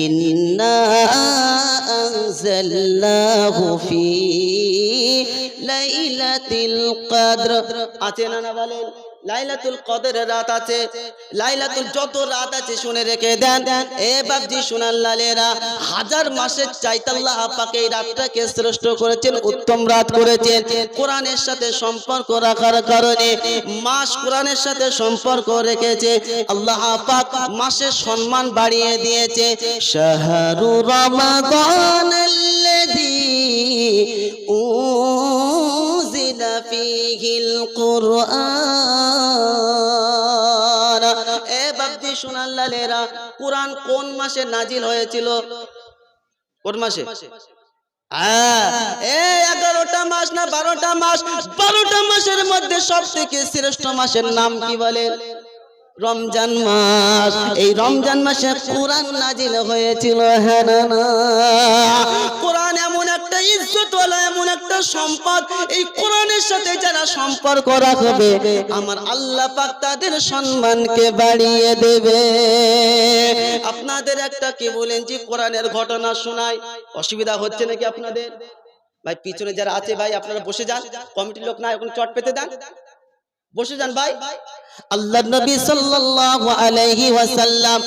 ইন্না আনজালনাহু ফি লাইলাতিল কদর আছে না না বলেন লাইলাতুল কদরের রাত আছে। লাইলাতুল যত রাত আছে, শুনে রেখে দেন। এ বাবজি শুনান লালেরা, হাজার মাসের চাইতে আল্লাহ পাক এই রাতটাকে শ্রেষ্ঠ করেছেন, উত্তম রাত করেছেন। কোরআনের সাথে সম্পর্ক রাখার কারণে মাস কোরআনের সাথে সম্পর্ক রেখেছে। আল্লাহ পাক মাসের সম্মান বাড়িয়ে দিয়েছে। শাহরু রমাদান শোনান লালেরা কোরআন কোন মাসে নাজিল হয়েছিল? কোন মাসে? হ্যাঁ, এগারোটা মাস না বারোটা মাস? বারোটা মাসের মধ্যে সব থেকে শ্রেষ্ঠ মাসের নাম কি বলে? রমজান মাস। এই রমজান মাসে কোরআন নাজিল হয়েছিল হ্যাঁ কোরআন এমন একটা ইজ্জতওয়ালা এমন একটা সম্পদ এই সাথে যারা সম্পর্ক রাখবে, আমার আল্লাহ পাক তাদের সম্মানকে বাড়িয়ে দেবে। আপনাদের একটা কি বলেন যে কোরআনের ঘটনা শোনায়? অসুবিধা হচ্ছে নাকি আপনাদের? ভাই, পিছনে যারা আছে ভাই, আপনারা বসে যান। কমিটির লোক না এখন চট পেতে দেন বসে যান ভাই। আল্লাহ নবী সাল্লাল্লাহু আলাইহি ওয়াসাল্লাম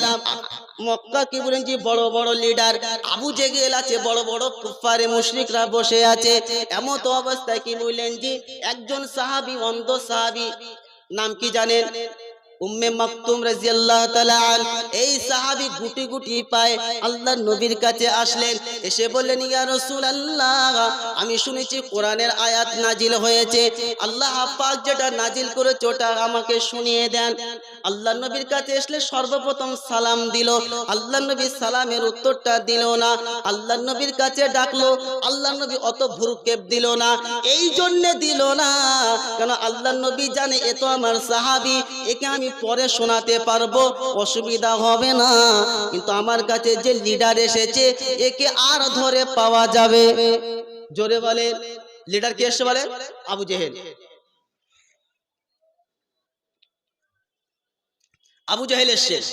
মক্কা কি বড় বড় লিডার, আবু জেগেল আছে, বড় বড় কুফারে মুশরিকরা বসে আছে। এমন তো অবস্থায় কি বললেন যে একজন সাহাবী, অন্ধ সাহাবী, নাম কি জানেন? উম্মে মাকতুম রাদিয়াল্লাহু তাআলা এই সাহাবী গুটি গুটি পায় আল্লাহর নবীর কাছে আসলেন। এসে বললেন, ইয়া রাসূলুল্লাহ, আমি শুনেছি কোরআনের আয়াত নাজিল হয়েছে। আল্লাহ পাক যেটা নাজিল করেছে, ওটা আমাকে শুনিয়ে দেন। আল্লাহর নবীর কাছে আসলে সর্বপ্রথম সালাম দিল। আল্লাহর নবী সালামের উত্তরটা দিল না। আল্লাহর নবীর কাছে ডাকলো। আল্লাহর নবী অত ভুরুক্ষেপ দিল না। এই জন্য দিল না। কেন আল্লাহর নবী জানে এ তো আমার সাহাবি। একে আমি পরে শোনাতে পারব। অসুবিধা হবে না। কিন্তু আমার কাছে যে লিডার এসেছে, একে আর ধরে পাওয়া যাবে। জোরে বলে। লিডার কে এসে বলে? আবু জেহেল। আবু জাহেল শেষ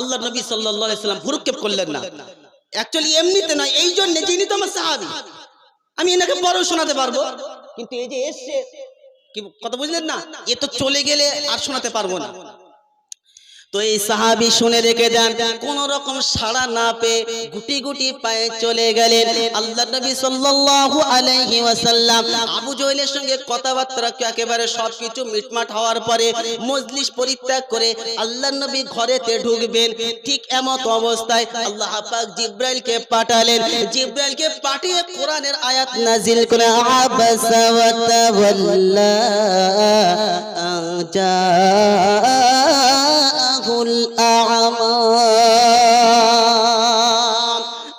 আল্লাহ নবী সাল্লাল্লাহু সাল্লাম ভুরুক্ষেপ করলেন না। অ্যাকচুয়ালি এমনিতে নয় এই জন্য যিনি তো আমার সাহাবি। আমি এনাকে বড় শোনাতে পারব। কিন্তু এই যে এসছে কি কথা বুঝলেন না? এ তো চলে গেলে আর শোনাতে পারব না। তো এই সাহাবি শুনে রেখে দেন, কোন রকম সাড়া না পেয়ে গুটি গুটি পায়ে চলে গেলেন। আল্লাহ নবী সাল্লাল্লাহু আলাইহি ওয়াসাল্লাম আবু জহলের সঙ্গে কথাবার্তা একেবারে সবকিছু মিটমাট হওয়ার পরে মজলিস পরিত্যাগ করে আল্লাহ নবী ঘরেতে ঢুকবেন। ঠিক এমত অবস্থায় আল্লাহ পাক জিব্রাইলকে পাঠালেন। জিব্রাইলকে পাঠিয়ে কোরআনের আয়াত নাজিল করে, আবাসা ওয়া তাওয়াল্লা আজা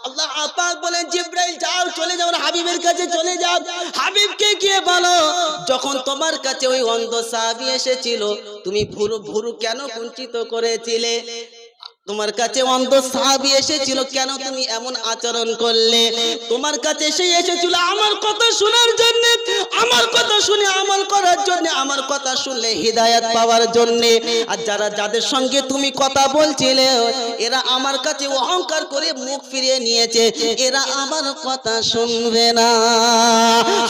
আল্লাহ আপাক বলেন, জিব্রাইল, যাও, চলে যাও হাবিবের কাছে চলে যাও। হাবিবকে গিয়ে বলো, যখন তোমার কাছে ওই অন্ধ সাহাবী এসেছিল, তুমি ভুরু ভুরু কেন কুঞ্চিত করেছিলে? তোমার কাছে অন্ধ সাহাবী এসেছিল, কেন তুমি এমন আচরণ করলে? তোমার কাছে সে এসেছিল, আমার কথা শোনার জন্য, আমার কথা শুনে আমল করার জন্য, আমার কথা শুনলে হৃদায়ত পাওয়ার জন্য। আর যারা যাদের সঙ্গে তুমি কথা বলছিলে, এরা আমার কাছে অহংকার করে মুখ ফিরিয়ে নিয়েছে, এরা আমার কথা শুনবে না।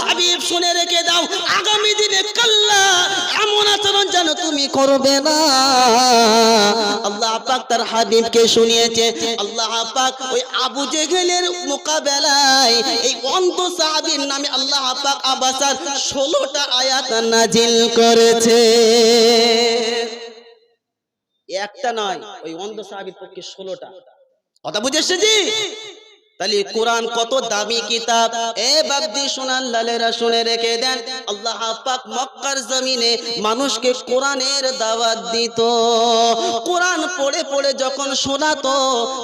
হাবিব, শুনে রেখে দাও, আগামী দিনে কাল্লা এমন আচরণ যেন তুমি করবে না। আল্লাহ পাক তার হাবিবকে শুনিয়েছে। আল্লাহ পাক ওই আবু জেহেলের মোকাবেলায় এই অন্ধ সাহাবীর নামে আল্লাহ পাক আবাসার ষোলোটা আয়াত নাজিল করেছে। একটা নয়, ওই অন্ধ সাহাবীর পক্ষে ষোলোটা। কথা বুঝেছে জি? তাহলে কোরআন কত দামি কিতাব। এ বাবদি শোনান লালেরা শুনে রেখে দেন। আল্লাহ পাক মক্কার জমিনে মানুষকে কোরআনের দাওয়াত দিত। কোরআন পড়ে পড়ে যখন শোনাতো,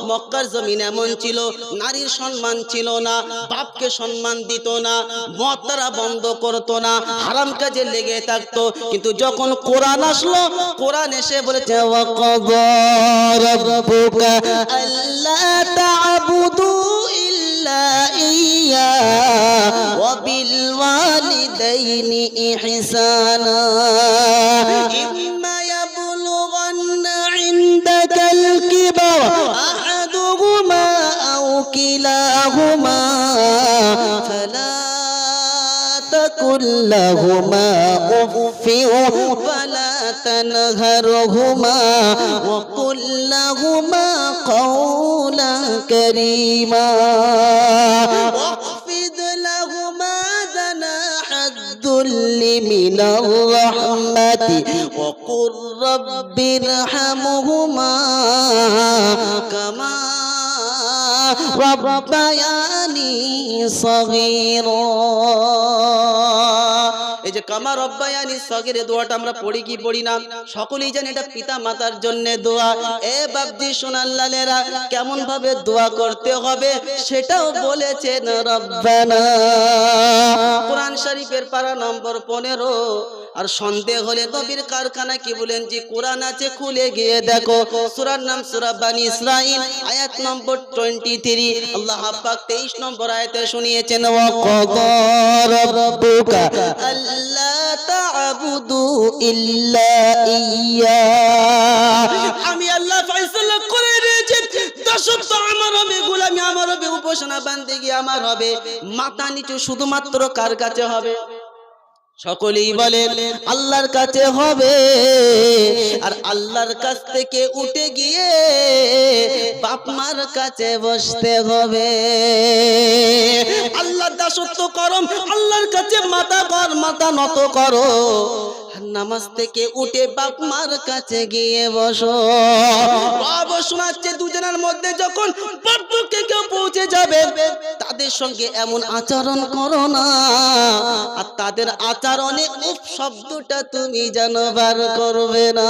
মক্কার জমিন এমন ছিল, নারীর সম্মান ছিল না, বাপকে সম্মান দিত না, মদ তারা বন্ধ করতো না, হারাম কাজে লেগে থাকতো। কিন্তু যখন কোরআন আসলো, কোরআন এসে বলেছে ইল্লা ইয়্যা ওয়া বিল ওয়ালিদাইনি ইহসানা ইম্মা تقل لهما أف ولا تنهرهما وقل لهما قولا كريما واخفض لهما جناح الذل من الرحمة وقل رب ارحمهما كما ربياني صغيرا এই যে কামা রব্বায়ানি সগিরে দোয়াটা আমরা পড়ি কি পড়ি না? সকলেই জানি এটা পিতা মাতার জন্য দোয়া। এ বাবজি সোনাল্লালেরা কেমন ভাবে দোয়া করতে হবে সেটাও বলেছেন রব্বানা। কোরআন শরীফের পারা নম্বর পনেরো। আর সন্দেহ হলে নবীর কারখানা কি বলেন যে, কোরআন আছে, খুলে গিয়ে দেখো। সূরার নাম সূরা বানি ইসরাইল আয়াত নম্বর 23 আল্লাহ পাক 23 নম্বর আয়াতে শুনিয়েছেন, ওয়া আমি আল্লাহ ফয়সালা করে দিয়েছি। দাসত্ব আমার হবে, গোলামি আমার হবে, উপাসনা বান্দেগি আমার হবে। মাথা নিচু শুধুমাত্র কার কাছে হবে? সকলেই বলেন আল্লাহর কাছে হবে। আর আল্লাহর কাছ থেকে উঠে গিয়ে বাপ মার কাছে বসতে হবে। আল্লাহ দাসত্ব করম আল্লাহর কাছে মাথা কর, মাথা নত করো। নামাজ থেকে উঠে বাপ মার কাছে গিয়ে বসো। বাবা শোনাচ্ছে দুজনের মধ্যে যখন পার্থক্যে কেউ পৌঁছে যাবে, তাদের সঙ্গে এমন আচরণ করো না। আর তাদের আচরণে উফ শব্দটা তুমি যেন বার করবে না।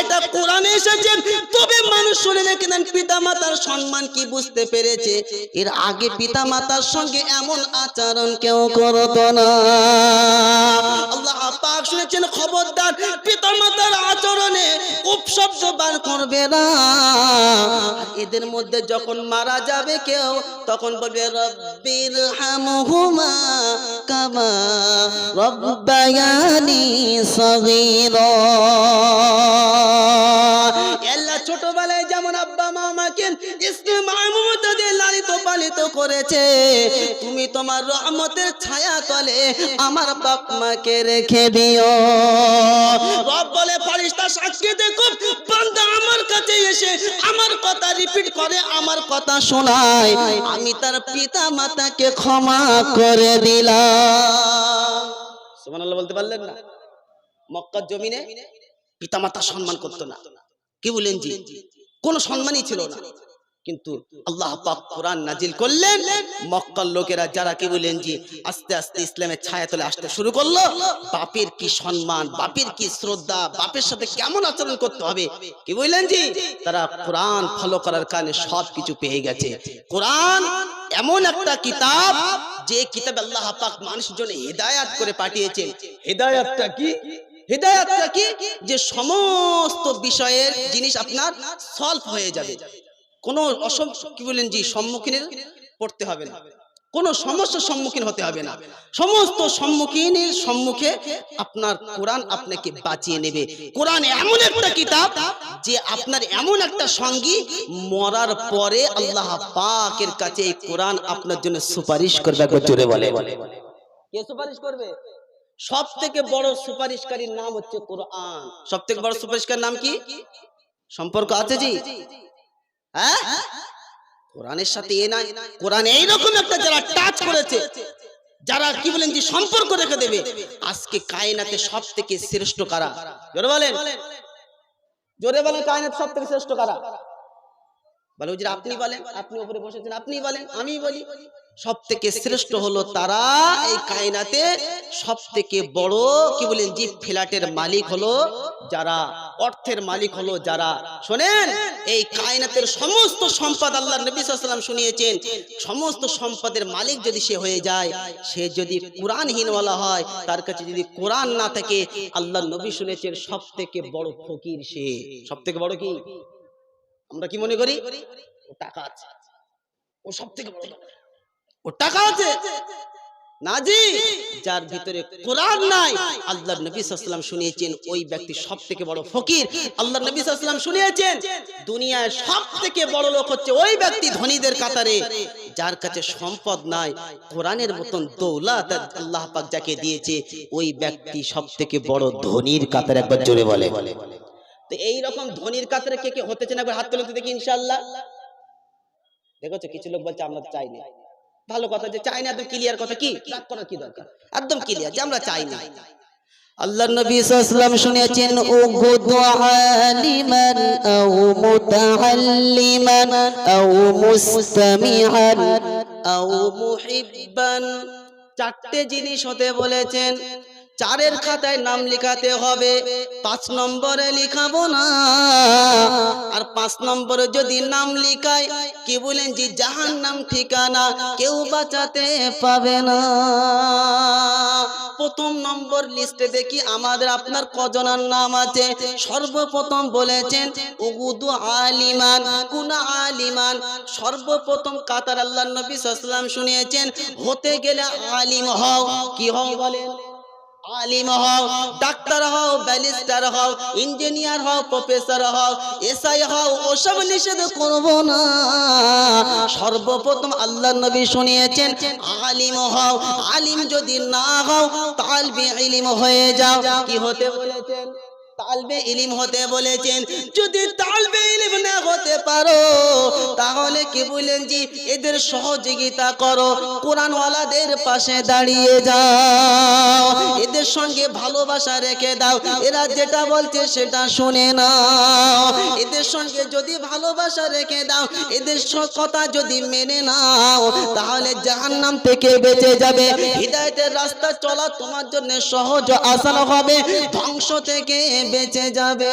এটা কোরআনে এসেছে, তবে মানুষ শুনে রেখে দেন পিতা মাতার সম্মান কি বুঝতে পেরেছে। এর আগে পিতা মাতার সঙ্গে এমন আচরণ কেউ করতো না। আল্লাহ পাক শুনেছেন খবরদার পিতা মাতার আচরণে উপশব্দ বার করবে না। এদের মধ্যে যখন মারা যাবে কেউ, তখন বলবে, রব্বির হামহুমা কামা রব্বায়ানি সগীরা। আমাকে লালিত পালিত করেছে। তুমি তোমার রহমতের ছায়া তলে আমার বাপ মাকে রেখে দিও। রব বলে আমার কাছে এসে আমার কথা রিপিট করে, আমার কথা শোনায়। আমি তার পিতা মাতাকে ক্ষমা করে দিলাম। বলতে পারলেন না? মক্কার জমিনে সম্মান করতো না। কি বলেন জি? কোন সম্মানই ছিল না। কিন্তু আল্লাহ পাক কোরআন নাজিল করলেন, মক্কার লোকেরা যারা কি বলেন যে আস্তে আস্তে ইসলামের ছায়া তলে আসতে শুরু করল, বাপের কি সম্মান, বাপের কি শ্রদ্ধা, বাপের সাথে কেমন আচরণ করতে হবে, কি বললেন যে তারা কোরআন ফলো করার কারণে সব কিছু পেয়ে গেছে। কোরআন এমন একটা কিতাব যে কিতাব আল্লাহ পাক মানুষের জন্য হেদায়াত করে পাঠিয়েছেন হেদায়াতটা কি? হেদায়াতটা কি? যে সমস্ত বিষয়ের জিনিস আপনার সলভ হয়ে যাবে। কোনো কি সম্মুখীনের পড়তে হবে না। কোনো সমস্যার সম্মুখীন হতে হবে না। সমস্ত সম্মুখীনের সম্মুখে আপনার কোরআন আপনাকে বাঁচিয়ে নেবে। কোরআন এমন একটা কিতাব যে আপনার এমন একটা সঙ্গী মরার পরে আল্লাহ পাকের কাছে এই কোরআন আপনার জন্য সুপারিশ করবে জোরে বলে। কে সুপারিশ করবে? সব থেকে বড় সুপারিশকারীর নাম হচ্ছে কোরআন। সব থেকে বড় সুপারিশকারীর নাম কি? সম্পর্ক আছে জি। হ্যাঁ? কোরআনের সাথে এ নাই। কোরআন এইরকম একটা যারা টাচ করেছে যারা কি বলেন যে সম্পর্ক রেখে দেবে। আজকে কায়নাতে সব থেকে শ্রেষ্ঠ কারা? জোরে বলেন। জোরে বলেন। কায়নাত সব থেকে শ্রেষ্ঠ কারা? বলে হুজুর আপনি বলেন আপনি উপরে বসেছেন আপনি বলেন আমি বলি সব থেকে শ্রেষ্ঠ হলো তারা এই কায়নাতে সব থেকে বড় কি বলেন জি ফ্ল্যাটের মালিক হলো যারা অর্থের মালিক হলো যারা শোনেন এই কায়নাতের সমস্ত সম্পদ আল্লাহ নবী সাল্লাম শুনিয়েছেন সমস্ত সম্পদের মালিক যদি সে হয়ে যায় সে যদি কোরআনহীনওয়ালা হয় তার কাছে যদি কোরআন না থাকে আল্লাহ নবী শুনেছেন সব থেকে বড় ফকির সে। সব থেকে বড় কি? আমরা কি মনে করি? টাকা আছে। ও সব থেকে বড়। ও টাকা আছে। যার ভিতরে কোরআন নাই আল্লাহ নবী শুনিয়েছেন, ওই ব্যক্তি সব থেকে বড় ফকির। আল্লাহ নবী শুনিয়েছেন, দুনিয়ায় সব থেকে বড় লোক হচ্ছে ওই ব্যক্তি ধনীদের কাতারে, যার কাছে সম্পদ নাই, কোরআনের মতন দৌলত আল্লাহ পাক যাকে দিয়েছে, ওই ব্যক্তি সব থেকে বড় ধনীর কাতারে একবার জোরে বলে। তো এই রকম ধনীর কাতারে কে কে হতেছে না, একবার হাত তুলে তো দেখি ইনশাআল্লাহ। দেখেছ? কিছু লোক বলছে, আমরা চাই না। ভালো কথা যে চাই না, একদম ক্লিয়ার কথা কি? করার কি দরকার? একদম ক্লিয়ার যে আমরা চাই না। আল্লাহ নবী সাল্লাম শুনেছেন উগুদু আলিমান আও মুতাআল্লিমান আও মুস্তামিআন আও মুহিব্বান। চারটে জিনিস হতে বলেছেন। চারের খাতায় নাম লিখাতে হবে। পাঁচ নম্বরে লিখাবো না। আর পাঁচ নম্বরে যদি নাম লিখায়, কি বলেন যে জাহান নাম ঠিকানা কেউ বাঁচাতে পাবে না। প্রথম নম্বর লিস্টে দেখি আমাদের আপনার কজনার নাম আছে। সর্বপ্রথম বলেছেন উগুদু আলিমান। কুনা আলিমান? সর্বপ্রথম কাতার আল্লাহ নবী সাল্লাম শুনিয়েছেন, হতে গেলে আলিম হও। কি হও বলেন? আলিম হও, ডাক্তার হও ব্যালিস্টার হও, ইঞ্জিনিয়ার হও, প্রফেসর হও, এসআই হও, ওসব নিষেধ করব না। সর্বপ্রথম আল্লাহ নবী শুনিয়েছেন, আলিম হও, আলিম যদি না হও, তাহলে ইলিম হয়ে যাও। কি হতে বলেছেন? তালবে ইলিম হতে বলেছেন। যদি তালবে ইলিম না হতে পারো, তাহলে কি বলেন জি, এদের সহযোগিতা করো, কোরআনওয়ালাদের পাশে দাঁড়িয়ে যাও, এদের সঙ্গে ভালোবাসা রেখে দাও, এরা যেটা বলছে সেটা শুনে নাও, এদের সঙ্গে যদি ভালোবাসা রেখে দাও, এদের কথা যদি মেনে নাও, তাহলে জাহান্নাম থেকে বেঁচে যাবে। হৃদায়তের রাস্তা চলা তোমার জন্য সহজ আসান হবে, ধ্বংস থেকে বেঁচে যাবে।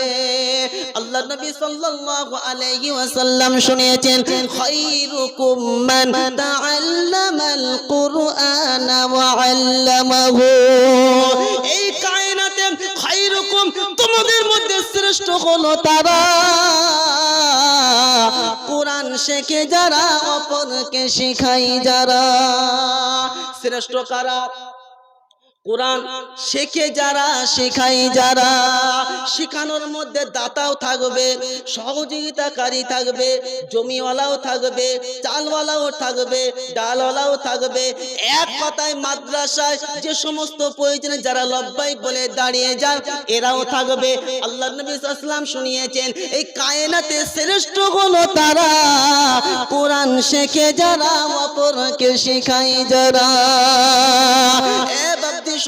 আল্লাহ নবী সাল্লাল্লাহু আলাইহি ওয়াসাল্লাম শুনিয়েছেন, খায়রুকুম মান তাআল্লামাল কুরআন ওয়া আল্লামাহু। এই কায়নাতে খায়রুকুম তোমাদের মধ্যে শ্রেষ্ঠ হলো তারা। কোরআন শেখে যারা, অপরকে শেখাই যারা। শ্রেষ্ঠ কারা? কোরআন শেখে যারা শেখাই যারা, শেখানোর মধ্যে দাতাও থাকবে, সহযোগিতাকারী থাকবে, জমিওয়ালাও থাকবে, চালওয়ালাও থাকবে, ডালওয়ালাও থাকবে। এক কথায় মাদ্রাসায় যে সমস্ত প্রয়োজনে, যারা লব্বাই বলে দাঁড়িয়ে যান, এরাও থাকবে। আল্লাহ নবী আসলাম শুনিয়েছেন, এই কায়নাতে শ্রেষ্ঠ হলো তারা। কোরআন শেখে যারা, অপরকে শেখাই যারা। এ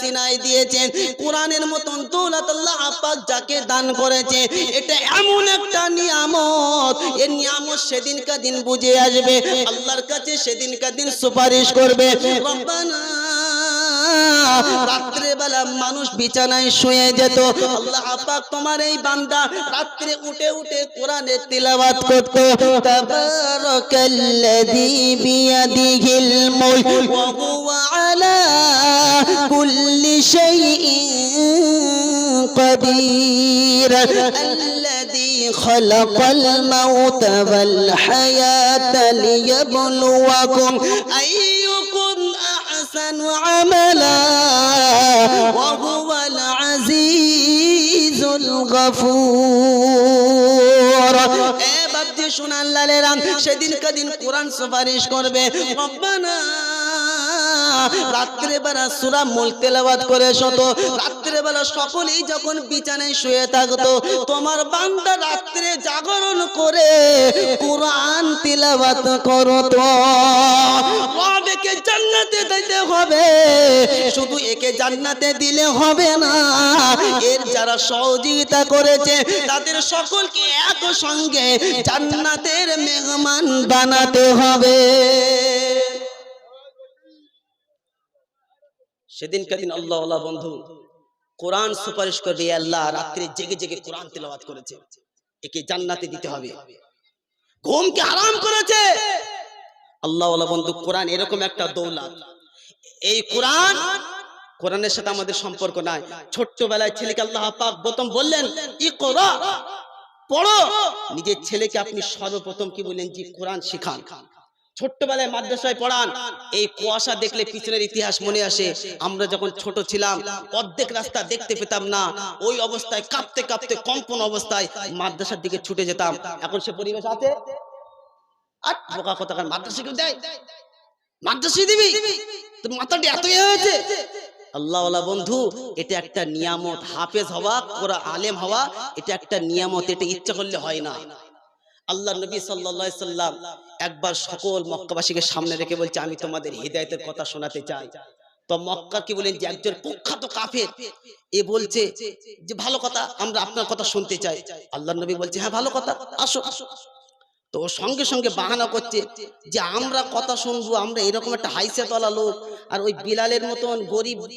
সিনাই দিয়েছেন, কোরআনের মতন দৌলত আল্লাহ আপাক যাকে দান করেছে, এটা এমন একটা নিয়ামত। এই নিয়ামত সেদিনকার দিন বুঝে আসবে, আল্লাহর কাছে সেদিনকার দিন সুপারিশ করবে। রব্বানা রাত্রে বেলা মানুষ বিছানায় শুয়ে যেত আল্লাহ পাক তোমার এই বান্দা রাত্রে উঠে উঠে কোরআনের তিলাওয়াত করত তাবারাকাল্লাযী বিয়াদিহিল মুলক ওয়া হুয়া আলা কুল্লি শাইইন قدير الذي خلق الموت والحياة ليبلوكم أيكم أحسن عملا وهو العزيز الغفور. اے بابجی شنان لالے رام شدین کدین قرآن سفارش کربے ربنا বেলা সুরা মুল তেলাওয়াত করে শত, রাত্রে বেলা সকলেই যখন বিছানায় শুয়ে থাকতো, তোমার বান্দা রাত্রে জাগরণ করে কোরআন তিলাওয়াত করতো। রব একে জান্নাতে দিতে হবে, শুধু একে জান্নাতে দিলে হবে না, এর যারা সহযোগিতা করেছে, তাদের সকলকে এক সঙ্গে জান্নাতের মেহমান বানাতে হবে। সেদিনকার দিন আল্লাহ বন্ধু, কোরআন সুপারিশ করবে আল্লাহ, রাত্রে জেগে জেগে কোরআন তেলাওয়াত করেছে। একে জান্নাতে দিতে হবে। ঘুমকে আরাম করেছে। আল্লাহ বন্ধু, কোরআন এরকম একটা দৌলত। এই কোরআন, কোরআনের সাথে আমাদের সম্পর্ক নাই। ছোট্টবেলায় ছেলেকে আল্লাহ পাক প্রথম বললেন ই পড়ো। নিজের ছেলেকে আপনি সর্বপ্রথম কি বললেন? যে কোরআন শিখান। ছোট্টবেলায় মাদ্রাসায় পড়ান, এই কুয়াশা দেখলে পিছনের ইতিহাস মনে আসে। আমরা যখন ছোট ছিলাম, অর্ধেক রাস্তা দেখতে পেতাম না। ওই অবস্থায় কাঁপতে কাঁপতে কম্পন অবস্থায় মাদ্রাসার দিকে ছুটে যেতাম। এখন সে পরিবেশ আছে? আর বোকা কথা মাদ্রাসা কেউ দেয়? মাদ্রাসায় দিবি? তোর মাথাটি এত ইয়ে হয়েছে। আল্লাহওয়ালা বন্ধু, এটা একটা নিয়ামত। হাফেজ হওয়া কোরা আলেম হওয়া, এটা একটা নিয়ামত, এটা ইচ্ছা করলে হয় না। আল্লাহ নবী সাল্লা সাল্লাম একবার সকল মক্কাবাসীকে সামনে রেখে বলছে, আমি তোমাদের হৃদায়তের কথা শোনাতে চাই। তো মক্কা কি বলেন যে, একজন কুখ্যাত কাফের। এ বলছে যে, ভালো কথা, আমরা আপনার কথা শুনতে চাই। আল্লাহ নবী বলছে হ্যাঁ ভালো কথা আসো আসো। তো সঙ্গে সঙ্গে বাহানা করছে যে আমরা কথা শুনব, আমরা এরকম একটা হাইসেতলা লোক, আর ওই বিলালের মতন গরিব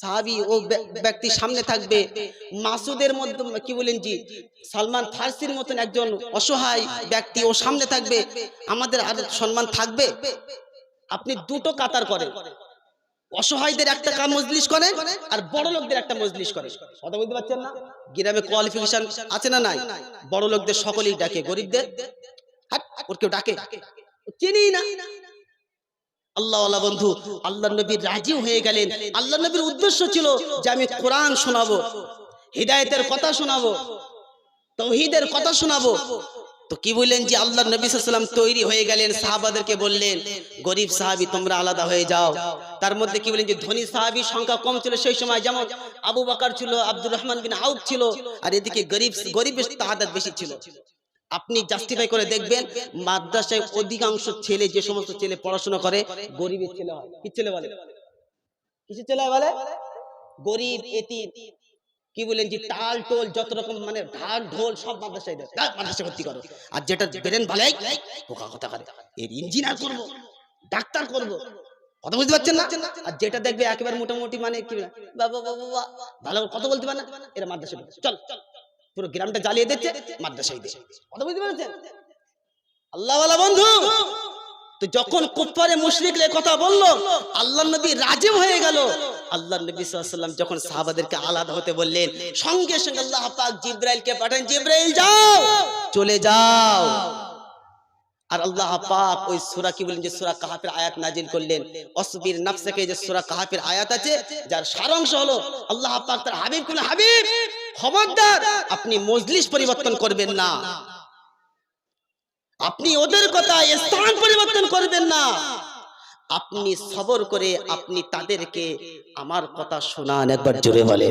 সাহাবি ও ব্য- ব্যক্তি সামনে থাকবে। মাসুদের মধ্যে কি বলেন জি? সালমান ফার্সির মতন একজন অসহায় ব্যক্তি ও সামনে থাকবে। আমাদের আর সম্মান থাকবে? আপনি দুটো কাতার করেন। অসহায়দের একটা কাম মজলিস করেন আর বড় লোকদের একটা মজলিস করেন। কথা বুঝতে পারছেন না? গ্রামে কোয়ালিফিকেশন আছে না নাই? বড় লোকদের সকলেই ডাকে, গরিবদের। ওর কেউ ডাকে? ও চেনেই না। বন্ধু, আল্লাহ নবী রাজি হয়ে গেলেন। আল্লাহ নবীর উদ্দেশ্য ছিল যে আমি কোরআন শোনাবো, হৃদায়তের কথা শোনাবো কথা শোনাবো। তো কি বললেন যে আল্লাহ তৈরি হয়ে গেলেন, সাহাবাদেরকে বললেন, গরিব সাহাবি, তোমরা আলাদা হয়ে যাও। তার মধ্যে কি বলেন যে ধনী সাহাবির সংখ্যা কম ছিল সেই সময়, যেমন আবু বকর ছিল, আব্দুর রহমান বিন আউফ ছিল, আর এদিকে গরিব, গরিবের তাহাদাত বেশি ছিল। আপনি জাস্টিফাই করে দেখবেন মাদ্রাসায় অধিকাংশ ছেলে যে সমস্ত ছেলে পড়াশোনা করে গরিবের ছেলে হয়। কি ছেলে বলে? কিছু ছেলে বলে? গরিব এতি কি বলেন যে তাল টোল যত রকম মানে ঢাল ঢোল সব মাদ্রাসায় দেয়। ধ্যাৎ, মাদ্রাসায় ভর্তি করো? আর যেটা বেরেন ভালাই পোকা কথা করে। এর ইঞ্জিনিয়ার করব ডাক্তার করব। কথা বুঝতে পারছেন না? আর যেটা দেখবে একেবারে মোটামুটি মানে কি বাবা বাবা বাবা। ভালো কথা বলতে পারে না? এরা মাদ্রাসায় পড়ে। চল। চল। পুরো গ্রামটা জ্বালিয়ে দিচ্ছে, মাদ্রাসায় দিয়ে। কথা বুঝতে পেরেছেন? আল্লাহওয়ালা বন্ধু তো যখন কুফারে মুশরিকরা কথা বলল আল্লাহ নবী রাজি হয়ে গেল। আল্লাহ নবী সাল্লাম যখন সাহাবাদেরকে আলাদা হতে বললেন, সঙ্গে সঙ্গে আল্লাহ পাক জিব্রাইলকে পাঠান জিব্রাইল, যাও, চলে যাও। আর আল্লাহ পাক ওই সূরা কি বলেন যে সূরা কাহাফের আয়াত নাজিল করলেন। অসবির নাফসাকে যে সূরা কাহাফের আয়াত আছে, যার সারাংশ হলো আল্লাহ পাক তার হাবিব কোন হাবিব খবরদার, আপনি মজলিস পরিবর্তন করবেন না। আপনি ওদের কথা স্থান পরিবর্তন করবেন না। আপনি সবর করে আপনি তাদেরকে আমার কথা শোনান, একবার জোরে বলে